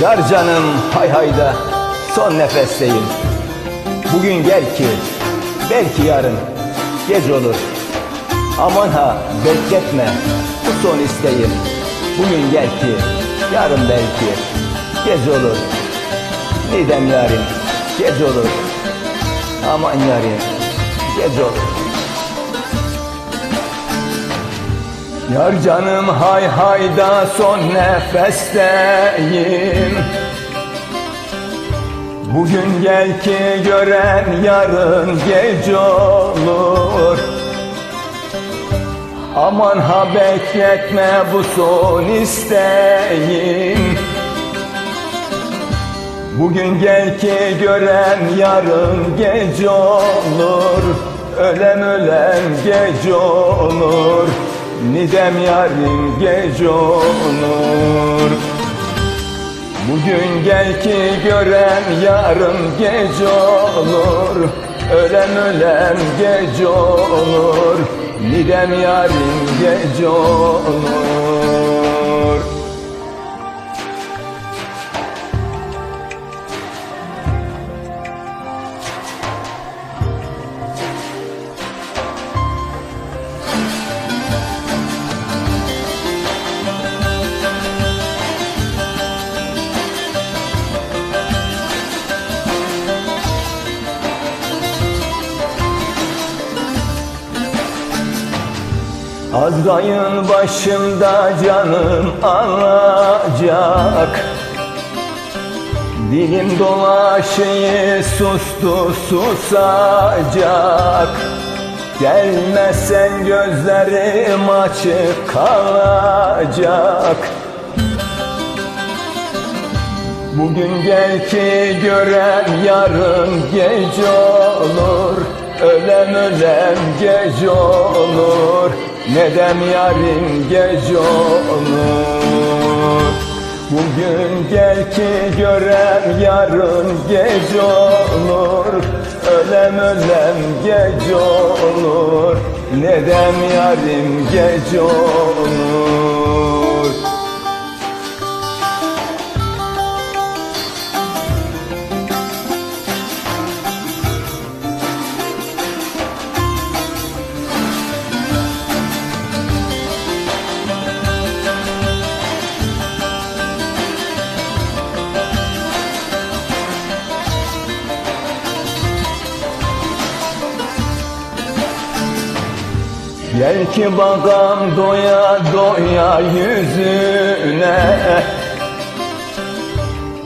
Dar canım hay hayda. Son nefesteyim. Bugün gel ki belki yarın geç olur. Aman ha bekletme bu son isteğim. Bugün gel ki yarın belki geç olur. Nidem yarim geç olur. Aman yarim geç olur Yar canım hay hayda son nefesteyim. Bugün gel ki gören yarın geç olur. Aman ha bekletme bu son isteğim. Bugün gel ki gören yarın geç olur. Ölem ölem geç olur Nidem yarim geç olur. Bugün gel ki gören yarın geç olur. Ölem ölem geç olur. Nidem yarim geç olur Azrail başımda canım alacak. Dilim dolaşıyı sustu susacak. Gelmezsen gözlerim açık kalacak. Bugün gel ki gören yarın geç olur. Ölem ölem geç olur Nedem yarim geç olur? Bugün gel ki gören yarın geç olur. Ölem ölem geç olur. Nedem yarim geç olur Gel ki bakam doya doya yüzüne.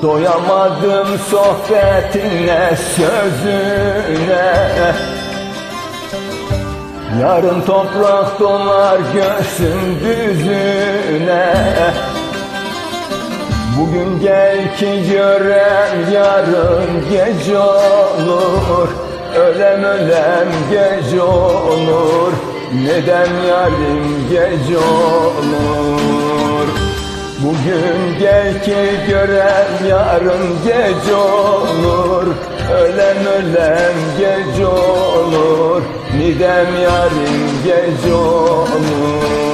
Doyamadım sohbetine sözüne. Yarın toprak dolar göğsün düzüne. Bugün gel ki gören yarın geç olur. Ölem ölem geç olur Neden yarim geç olur? Bugün gel ki gören yarın geç olur. Ölem ölem geç olur. Nidem yarim geç olur